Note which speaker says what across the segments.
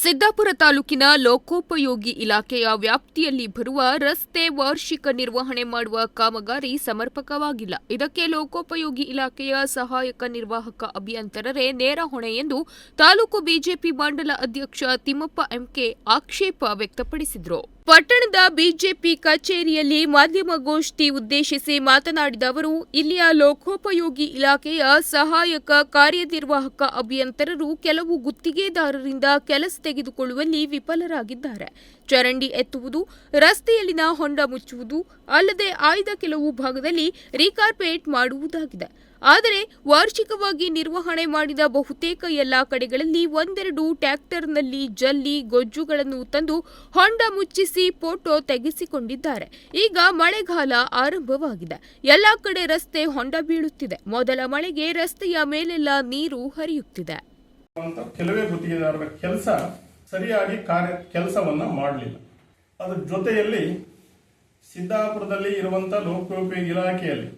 Speaker 1: ಸಿದ್ದಾಪುರ ತಾಲೂಕಿನ ಲೋಕೋಪಯೋಗಿ ಇಲಾಖೆಯ ವ್ಯಾಪ್ತಿಯಲ್ಲಿ ಬರುವ ರಸ್ತೆ ವಾರ್ಷಿಕ ನಿರ್ವಹಣೆ ಮಾಡುವ ಕಾಮಗಾರಿ ಸಮರ್ಪಕವಾಗಿಲ್ಲ. ಇದಕ್ಕೆ ಲೋಕೋಪಯೋಗಿ ಇಲಾಖೆಯ ಸಹಾಯಕ ನಿರ್ವಾಹಕ ಅಭಿಯಂತರರೇ ನೇರ ಹೊಣೆ ಎಂದು ತಾಲೂಕು ಬಿಜೆಪಿ ಮಂಡಲ ಅಧ್ಯಕ್ಷ ತಿಮ್ಮಪ್ಪ ಎಂಕೆ ಆಕ್ಷೇಪ ವ್ಯಕ್ತಪಡಿಸಿದರು. ಪಟ್ಟಣದ ಬಿಜೆಪಿ ಕಚೇರಿಯಲ್ಲಿ ಮಾಧ್ಯಮಗೋಷ್ಠಿ ಉದ್ದೇಶಿಸಿ ಮಾತನಾಡಿದ ಅವರು, ಇಲ್ಲಿಯ ಲೋಕೋಪಯೋಗಿ ಇಲಾಖೆಯ ಸಹಾಯಕ ಕಾರ್ಯನಿರ್ವಾಹಕ ಅಭಿಯಂತರರು ಕೆಲವು ಗುತ್ತಿಗೆದಾರರಿಂದ ಕೆಲಸ ತೆಗೆದುಕೊಳ್ಳುವಲ್ಲಿ ವಿಫಲರಾಗಿದ್ದಾರೆ. ಚರಂಡಿ ಎತ್ತುವುದು, ರಸ್ತೆಯಲ್ಲಿನ ಹೊಂಡ ಮುಚ್ಚುವುದು, ಅಲ್ಲದೆ ಆಯ್ದ ಕೆಲವು ಭಾಗದಲ್ಲಿ ರೀಕಾರ್ಪೇಟ್ ಮಾಡುವುದಾಗಿದೆ. ಆದರೆ ವಾರ್ಷಿಕವಾಗಿ ನಿರ್ವಹಣೆ ಮಾಡಿದ ಬಹುತೇಕ ಎಲ್ಲ ಕಡೆಗಳಲ್ಲಿ ಒಂದೆರಡು ಟ್ರ್ಯಾಕ್ಟರ್ನಲ್ಲಿ ಜಲ್ಲಿ ಗೊಜ್ಜುಗಳನ್ನು ತಂದು ಹೊಂಡ ಮುಚ್ಚಿಸಿ ಫೋಟೋ ತೆಗೆಸಿಕೊಂಡಿದ್ದಾರೆ. ಈಗ ಮಳೆಗಾಲ ಆರಂಭವಾಗಿದೆ. ಎಲ್ಲ ಕಡೆ ರಸ್ತೆ ಹೊಂಡ ಬೀಳುತ್ತಿದೆ. ಮೊದಲ ಮಳೆಗೆ ರಸ್ತೆಯ ಮೇಲೆಲ್ಲ ನೀರು ಹರಿಯುತ್ತಿದೆ.
Speaker 2: ಕೆಲವೇ ಕೆಲಸ ಸರಿಯಾಗಿ ಕಾರ್ಯ ಕೆಲಸವನ್ನು ಮಾಡಲಿಲ್ಲ. ಅದರ ಜೊತೆಯಲ್ಲಿ ಸಿದ್ದಾಪುರದಲ್ಲಿ ಇರುವಂಥ ಲೋಕೋಪಯೋಗಿ ಇಲಾಖೆಯಲ್ಲಿ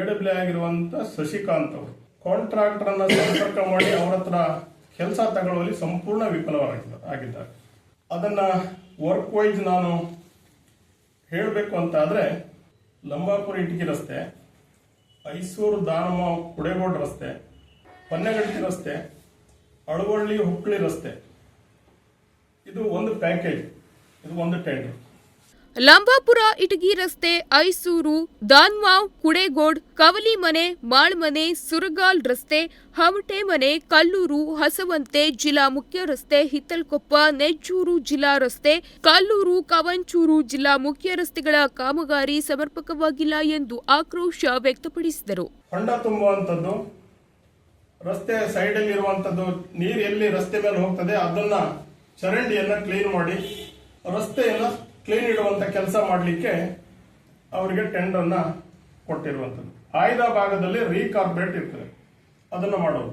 Speaker 2: ಎಡಬ್ಲೆ ಆಗಿರುವಂಥ ಶಶಿಕಾಂತ್ ಅವರು ಕಾಂಟ್ರಾಕ್ಟರ್ ಅನ್ನ ಸಂಪರ್ಕ ಮಾಡಿ ಅವರ ಹತ್ರ ಕೆಲಸ ತಗೊಳ್ಳುವಲ್ಲಿ ಸಂಪೂರ್ಣ ವಿಫಲವಾಗಿದ್ದ ಆಗಿದ್ದಾರೆ. ಅದನ್ನು ವರ್ಕ್ ವೈಸ್ ನಾನು ಹೇಳಬೇಕು ಅಂತ ಆದ್ರೆ ಲಂಬಾಪುರ ಇಟಕಿ ರಸ್ತೆ, ಐಸೂರು ದಾನಮ ಕುಡೇಗೋಡ್ ರಸ್ತೆ ಪನ್ನೆಗಟ್ಟಿ ರಸ್ತೆ, ಅಳವಳ್ಳಿ ಹುಕ್ಕಳಿ ರಸ್ತೆ ಇದು ಒಂದು ಪ್ಯಾಕೇಜ್ ಇದು ಒಂದು ಟೆಂಡರ್
Speaker 1: ಲಂಬಾಪುರ ಇಟಗಿ ರಸ್ತೆ ಐಸೂರು ದಾನ್ವಾವ್ ಕುಡೇಗೋಡ್ ಕವಲಿಮನೆ ಮಾಳ್ಮನೆ ಸುರಗಾಲ್ ರಸ್ತೆ ಹಮಟೆ ಮನೆ ಕಲ್ಲೂರು ಹಸವಂತೆ ಜಿಲ್ಲಾ ಮುಖ್ಯ ರಸ್ತೆ ಹಿತ್ತಲ್ಕೊಪ್ಪ ನೆಜ್ಜೂರು ಜಿಲ್ಲಾ ರಸ್ತೆ ಕಲ್ಲೂರು ಕವಂಚೂರು ಜಿಲ್ಲಾ ಮುಖ್ಯ ರಸ್ತೆಗಳ ಕಾಮಗಾರಿ ಸಮರ್ಪಕವಾಗಿಲ್ಲ ಎಂದು ಆಕ್ರೋಶ ವ್ಯಕ್ತಪಡಿಸಿದರು.
Speaker 2: ಹೊಂಡ ತುಂಬುವಂಥದ್ದು ರಸ್ತೆ ಸೈಡಲ್ಲಿ ಇರುವಂತದ್ದು ನೀರು ಎಲ್ಲಿ ರಸ್ತೆ ಮೇಲೆ ಹೋಗ್ತದೆ ಅದನ್ನ ಚರಂಡಿಯನ್ನ ಕ್ಲೀನ್ ಮಾಡಿ, ರಸ್ತೆಯನ್ನ ಕ್ಲೀನ್ ಇಡುವಂತ ಕೆಲಸ ಮಾಡಲಿಕ್ಕೆ ಅವರಿಗೆ ಟೆಂಡರ್ನ ಕೊಟ್ಟಿರುವಂಥದ್ದು ಆಯ್ದ ಭಾಗದಲ್ಲಿ ರೀಕಾರ್ಪೊರೇಟ್ ಇರ್ತದೆ. ಅದನ್ನು ಮಾಡೋದು.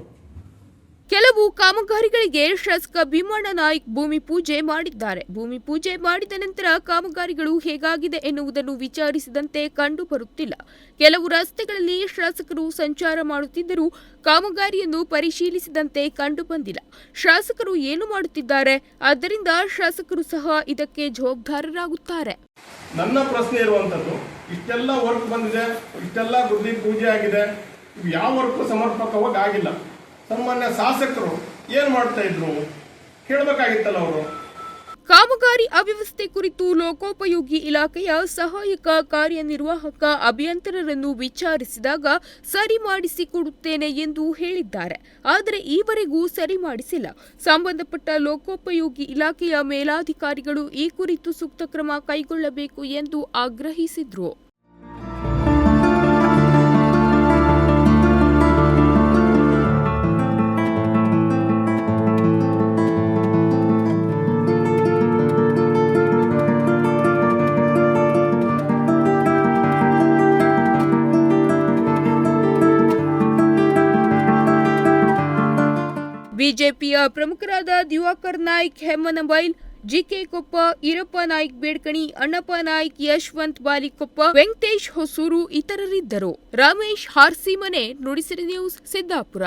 Speaker 1: ಕೆಲವು ಕಾಮಗಾರಿಗಳಿಗೆ ಶಾಸಕ ಭೀಮಣ್ಣ ನಾಯ್ಕ್ ಭೂಮಿ ಪೂಜೆ ಮಾಡಿದ್ದಾರೆ. ಭೂಮಿ ಪೂಜೆ ಮಾಡಿದ ನಂತರ ಕಾಮಗಾರಿಗಳು ಹೇಗಾಗಿದೆ ಎನ್ನುವುದನ್ನು ವಿಚಾರಿಸಿದಂತೆ ಕಂಡು ಬರುತ್ತಿಲ್ಲ ಕೆಲವು ರಸ್ತೆಗಳಲ್ಲಿ ಶಾಸಕರು ಸಂಚಾರ ಮಾಡುತ್ತಿದ್ದರೂ ಕಾಮಗಾರಿಯನ್ನು ಪರಿಶೀಲಿಸಿದಂತೆ ಕಂಡು ಬಂದಿಲ್ಲ ಶಾಸಕರು ಏನು ಮಾಡುತ್ತಿದ್ದಾರೆ? ಆದ್ದರಿಂದ ಶಾಸಕರು ಸಹ ಇದಕ್ಕೆ ಜವಾಬ್ದಾರರಾಗುತ್ತಾರೆ.
Speaker 2: ನನ್ನ ಪ್ರಶ್ನೆ ಇರುವಂತದ್ದು, ಇಷ್ಟೆಲ್ಲ ವರ್ಕ್ ಬಂದಿದೆ, ಇಷ್ಟೆಲ್ಲ ಗುದ್ದಿ ಪೂಜೆ ಆಗಿದೆ ಯಾವ ವರ್ಕ್ ಸಮರ್ಪಕವಾಗಿ ಆಗಿಲ್ಲ? ಸಾಮಾನ್ಯ ಶಾಸಕರು ಏನ್ ಮಾಡ್ತಾ ಇದ್ರು? ಅವರು?
Speaker 1: ಕಾಮಗಾರಿ ಅವ್ಯವಸ್ಥೆ ಕುರಿತು ಲೋಕೋಪಯೋಗಿ ಇಲಾಖೆಯ ಸಹಾಯಕ ಕಾರ್ಯನಿರ್ವಾಹಕ ಅಭಿಯಂತರರನ್ನು ವಿಚಾರಿಸಿದಾಗ ಸರಿ ಮಾಡಿಸಿಕೊಡುತ್ತೇನೆ ಎಂದು ಹೇಳಿದ್ದಾರೆ. ಆದರೆ ಈವರೆಗೂ ಸರಿ ಮಾಡಿಸಿಲ್ಲ. ಸಂಬಂಧಪಟ್ಟ ಲೋಕೋಪಯೋಗಿ ಇಲಾಖೆಯ ಮೇಲಾಧಿಕಾರಿಗಳು ಈ ಕುರಿತು ಸೂಕ್ತ ಕ್ರಮ ಕೈಗೊಳ್ಳಬೇಕು ಎಂದು ಆಗ್ರಹಿಸಿದ್ರು. ಬಿಜೆಪಿಯ ಪ್ರಮುಖರಾದ ದಿವಾಕರ್ ನಾಯ್ಕ್ ಹೆಮ್ಮನಬೈಲ್ ಜಿಕೆ ಕೊಪ್ಪ, ಈರಪ್ಪ ನಾಯ್ಕ್ ಬೇಡ್ಕಣಿ, ಅಣ್ಣಪ್ಪ ನಾಯ್ಕ್, ಯಶವಂತ್ ಬಾಲಿಕೊಪ್ಪ, ವೆಂಕಟೇಶ್ ಹೊಸೂರು ಇತರರಿದ್ದರು. ರಮೇಶ್ ಹಾರ್ಸಿಮನೆ ನುಡಿಸಿರಿ ನ್ಯೂಸ್, ಸಿದ್ದಾಪುರ.